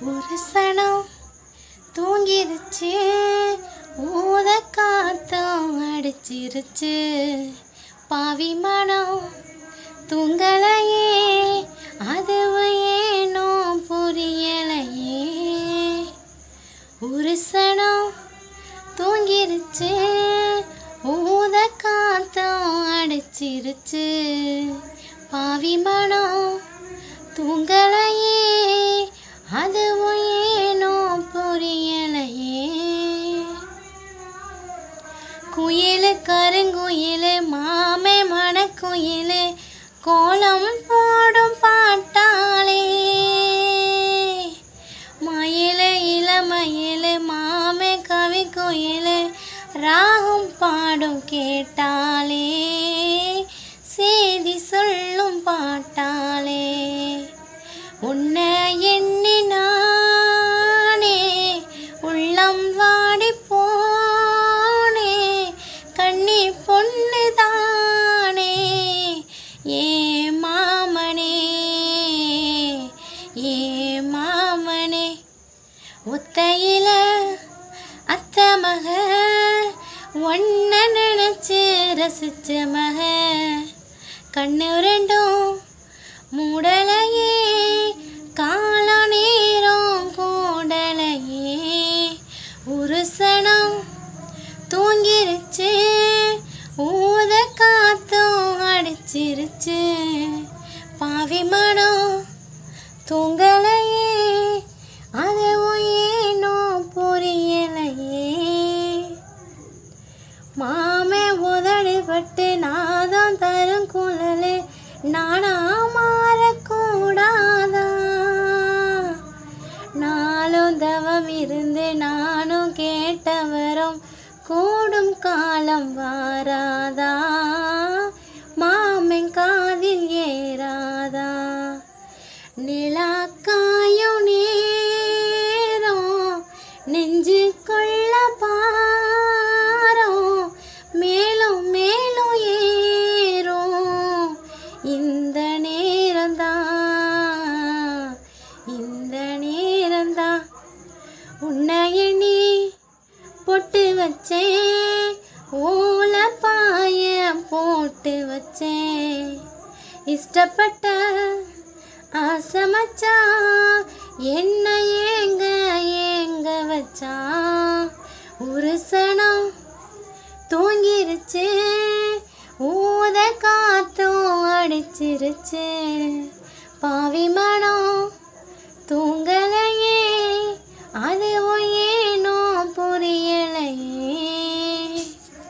ஒரு சனம் தூங்கிருச்சு ஊத காத்தம் அடிச்சிருச்சு. பாவி மனம் தூங்கலையே அதுவும் ஏனோ புரியலையே. ஒரு சனம் தூங்கிருச்சு ஊத காத்தம் அடிச்சிருச்சு. பாவி மனம் தூங்கலையே அதுவும் ஏனோ புரியலையே. குயில் கருங்குயில் மாமே மணக்குயில் கோலம் போடும் பாட்டாளே. மயில் இளமயில் மாமே கவி குயில் ராகம் பாடும் கேட்டாளே. செய்தி சொல்லும் பாட்டாளே. உன்னை ஏ மாமனே ஏ மாமனே ஒத்தையில அத்த மக ஒன்ன நினைச்சு ரசிச்ச மக கண்ணு ரெண்டும் மூடலையே கால நேரம் கூடலையே ஒரு சனம் தூங்கிருச்சு ஊதக்கா சிரிச்சு. பாவி மனம் தூங்கலையே. அது ஏனோ புரியலையே. மாமே உதடுபட்டு நாதம் தரும் குழலு நானா மாறக்கூடாதா? நாளும் தவம் இருந்து நானும் கேட்டவரும் கூடும் காலம் வாராதா? காதில் ஏறாதா? நிலாக்காயும் நேரம் நெஞ்சு கொள்ள பாரோ? மேலும் மேலும் ஏறும் இந்த நேரம்தான் இந்த நேரம்தான் உன்னை எண்ணி பொட்டு வச்சேன் ஓலப்பாய போட்டு வச்சேன் இஷ்டப்பட்ட ஆசை என்ன ஏங்க ஏங்க வச்சான் ஒரு சனம் தூங்கிருச்சு ஊத காத்தும் அடிச்சிருச்சு. பாவி மழை